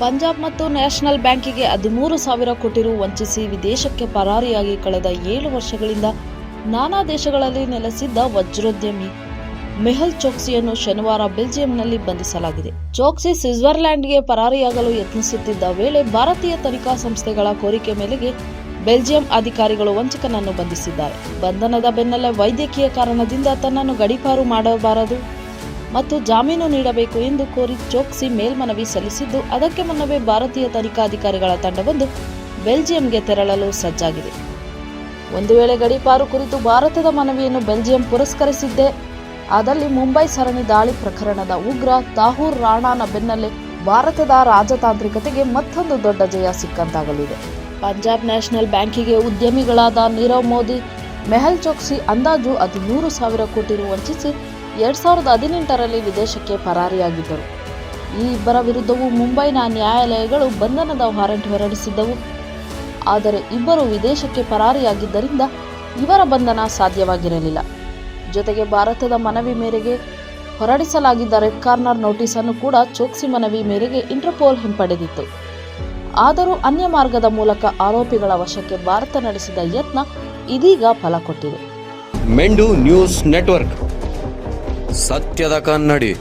ಪಂಜಾಬ್ ಮತ್ತು ನ್ಯಾಷನಲ್ ಬ್ಯಾಂಕಿಗೆ ಹದಿಮೂರು ಸಾವಿರ ಕೋಟಿ ರು ವಂಚಿಸಿ ವಿದೇಶಕ್ಕೆ ಪರಾರಿಯಾಗಿ ಕಳೆದ ಏಳು ವರ್ಷಗಳಿಂದ ನಾನಾ ದೇಶಗಳಲ್ಲಿ ನೆಲೆಸಿದ್ದ ವಜ್ರೋದ್ಯಮಿ ಮೆಹಲ್ ಚೋಕ್ಸಿಯನ್ನು ಶನಿವಾರ ಬೆಲ್ಜಿಯಂನಲ್ಲಿ ಬಂಧಿಸಲಾಗಿದೆ. ಚೋಕ್ಸಿ ಸ್ವಿಟ್ಜರ್ಲ್ಯಾಂಡ್ಗೆ ಪರಾರಿಯಾಗಲು ಯತ್ನಿಸುತ್ತಿದ್ದ ವೇಳೆ ಭಾರತೀಯ ತನಿಖಾ ಸಂಸ್ಥೆಗಳ ಕೋರಿಕೆ ಮೇರೆಗೆ ಬೆಲ್ಜಿಯಂ ಅಧಿಕಾರಿಗಳು ವಂಚಕನನ್ನು ಬಂಧಿಸಿದ್ದಾರೆ. ಬಂಧನದ ಬೆನ್ನಲ್ಲೇ ವೈದ್ಯಕೀಯ ಕಾರಣದಿಂದ ತನ್ನನ್ನು ಗಡೀಪಾರು ಮಾಡಬಾರದು. ಮತ್ತು ಜಾಮೀನು ನೀಡಬೇಕು ಎಂದು ಕೋರಿ ಚೋಕ್ಸಿ ಮೇಲ್ಮನವಿ ಸಲ್ಲಿಸಿದ್ದು, ಅದಕ್ಕೆ ಮುನ್ನವೇ ಭಾರತೀಯ ತನಿಖಾಧಿಕಾರಿಗಳ ತಂಡವೊಂದು ಬೆಲ್ಜಿಯಂಗೆ ತೆರಳಲು ಸಜ್ಜಾಗಿದೆ. ಒಂದು ವೇಳೆ ಗಡೀಪಾರು ಕುರಿತು ಭಾರತದ ಮನವಿಯನ್ನು ಬೆಲ್ಜಿಯಂ ಪುರಸ್ಕರಿಸಿದ್ದೆ, ಆದಲ್ಲಿ ಮುಂಬೈ ಸರಣಿ ದಾಳಿ ಪ್ರಕರಣದ ಉಗ್ರ ತಾಹೂರ್ ರಾಣಾನ ಬೆನ್ನಲ್ಲೇ ಭಾರತದ ರಾಜತಾಂತ್ರಿಕತೆಗೆ ಮತ್ತೊಂದು ದೊಡ್ಡ ಜಯ ಸಿಕ್ಕಂತಾಗಲಿದೆ. ಪಂಜಾಬ್ ನ್ಯಾಷನಲ್ ಬ್ಯಾಂಕಿಗೆ ಉದ್ಯಮಿಗಳಾದ ನೀರವ್ ಮೋದಿ, ಮೆಹಲ್ ಚೋಕ್ಸಿ ಅಂದಾಜು ಹದಿಮೂರು ಸಾವಿರ ಕೋಟಿ ರು ವಂಚಿಸಿ ಎರಡ್ ಸಾವಿರದ ಹದಿನೆಂಟರಲ್ಲಿ ವಿದೇಶಕ್ಕೆ ಪರಾರಿಯಾಗಿದ್ದರು. ಈ ಇಬ್ಬರ ವಿರುದ್ಧವೂ ಮುಂಬೈನ ನ್ಯಾಯಾಲಯಗಳು ಬಂಧನದ ವಾರಂಟ್ ಹೊರಡಿಸಿದ್ದವು. ಆದರೆ ಇಬ್ಬರು ವಿದೇಶಕ್ಕೆ ಪರಾರಿಯಾಗಿದ್ದರಿಂದ ಇವರ ಬಂಧನ ಸಾಧ್ಯವಾಗಿರಲಿಲ್ಲ. ಜೊತೆಗೆ ಭಾರತದ ಮನವಿ ಮೇರೆಗೆ ಹೊರಡಿಸಲಾಗಿದ್ದ ರೆಡ್ ಕಾರ್ನರ್ ನೋಟಿಸ್ ಅನ್ನು ಕೂಡ ಚೋಕ್ಸಿ ಮನವಿ ಮೇರೆಗೆ ಇಂಟರ್ಪೋಲ್ ಹಿಂಪಡೆದಿತ್ತು. ಆದರೂ ಅನ್ಯ ಮಾರ್ಗದ ಮೂಲಕ ಆರೋಪಿಗಳ ವಶಕ್ಕೆ ಭಾರತ ನಡೆಸಿದ ಯತ್ನ ಇದೀಗ ಫಲ ಕೊಟ್ಟಿದೆ. ಮೆಂಡು ನ್ಯೂಸ್ ನೆಟ್ವರ್ಕ್. ಸತ್ಯದ ಕನ್ನಡಿ.